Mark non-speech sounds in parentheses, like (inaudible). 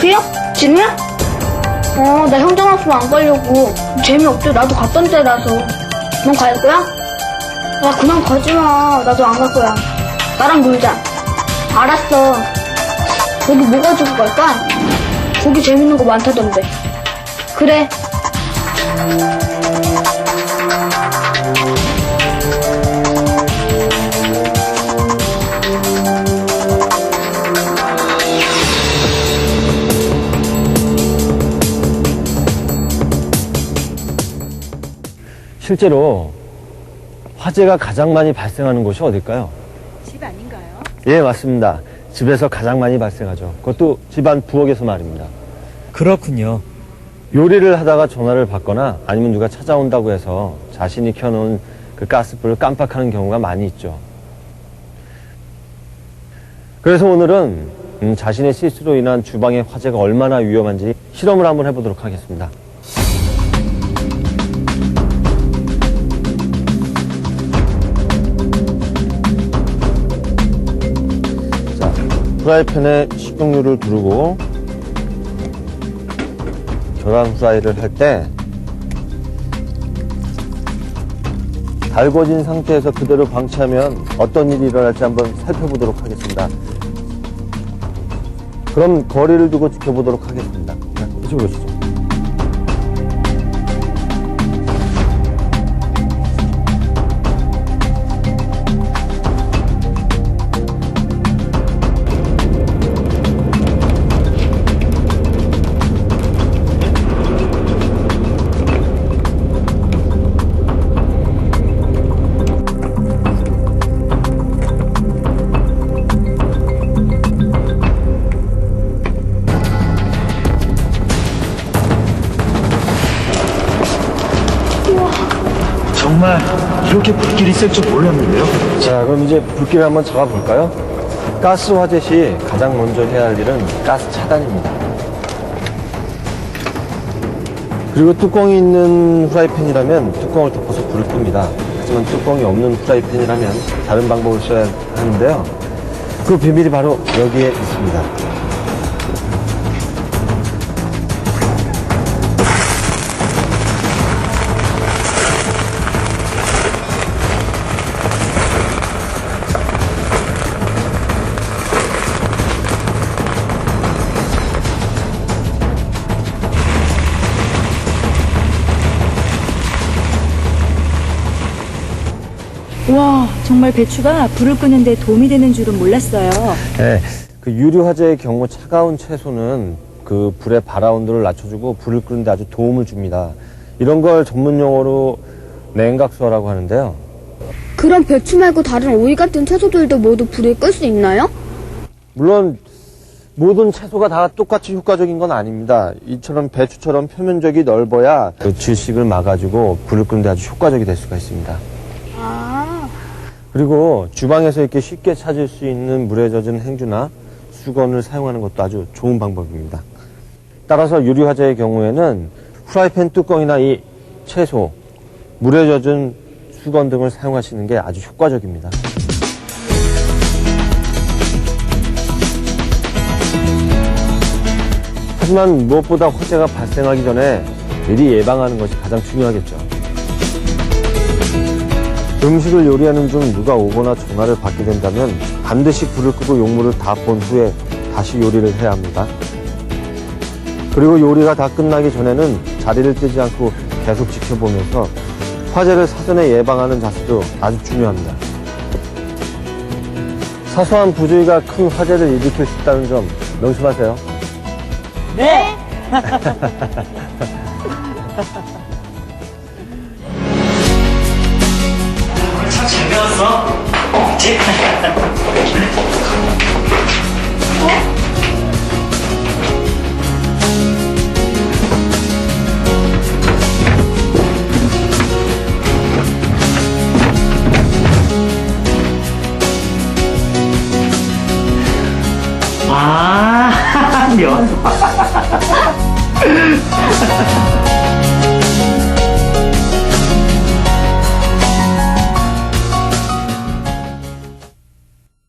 백진이야? 어, 나 형장 없으면 안 가려고. 재미없대. 나도 갔던 데라서. 넌 갈 거야? 야, 그냥 가지 마. 나도 안 갈 거야. 나랑 놀자. 알았어. 거기 뭐 가지고 갈까? 거기 재밌는 거 많다던데. 그래. 실제로 화재가 가장 많이 발생하는 곳이 어딜까요? 집 아닌가요? 예, 맞습니다. 집에서 가장 많이 발생하죠. 그것도 집안 부엌에서 말입니다. 그렇군요. 요리를 하다가 전화를 받거나 아니면 누가 찾아온다고 해서 자신이 켜놓은 그 가스불을 깜빡하는 경우가 많이 있죠. 그래서 오늘은 음, 자신의 실수로 인한 주방의 화재가 얼마나 위험한지 실험을 한번 해보도록 하겠습니다. 프라이팬에 식용유를 두르고 계란 후라이를 할 때 달궈진 상태에서 그대로 방치하면 어떤 일이 일어날지 한번 살펴보도록 하겠습니다. 그럼 거리를 두고 지켜보도록 하겠습니다. 자, 이쪽으로 오시죠. 정말 이렇게 불길이 쓸줄 몰랐는데요. 자, 그럼 이제 불길을 한번 잡아볼까요? 가스 화재 시 가장 먼저 해야 할 일은 가스 차단입니다. 그리고 뚜껑이 있는 후라이팬이라면 뚜껑을 덮어서 불을 끕니다. 하지만 뚜껑이 없는 후라이팬이라면 다른 방법을 써야 하는데요. 그 비밀이 바로 여기에 있습니다. 와, 정말 배추가 불을 끄는 데 도움이 되는 줄은 몰랐어요. 네, 그 유류 화재의 경우 차가운 채소는 그 불의 발화 온도를 낮춰주고 불을 끄는데 아주 도움을 줍니다. 이런 걸 전문 용어로 냉각수화라고 하는데요. 그럼 배추 말고 다른 오이 같은 채소들도 모두 불을 끌 수 있나요? 물론 모든 채소가 다 똑같이 효과적인 건 아닙니다. 이처럼 배추처럼 표면적이 넓어야 그 질식을 막아주고 불을 끄는데 아주 효과적이 될 수가 있습니다. 아. 그리고 주방에서 이렇게 쉽게 찾을 수 있는 물에 젖은 행주나 수건을 사용하는 것도 아주 좋은 방법입니다. 따라서 유리 화재의 경우에는 프라이팬 뚜껑이나 이 채소, 물에 젖은 수건 등을 사용하시는 게 아주 효과적입니다. 하지만 무엇보다 화재가 발생하기 전에 미리 예방하는 것이 가장 중요하겠죠. 음식을 요리하는 중 누가 오거나 전화를 받게 된다면 반드시 불을 끄고 용물을 다 본 후에 다시 요리를 해야 합니다. 그리고 요리가 다 끝나기 전에는 자리를 뜨지 않고 계속 지켜보면서 화재를 사전에 예방하는 자세도 아주 중요합니다. 사소한 부주의가 큰 화재를 일으킬 수 있다는 점 명심하세요. 네! (laughs) 그치? 아, (laughs) 면. (laughs)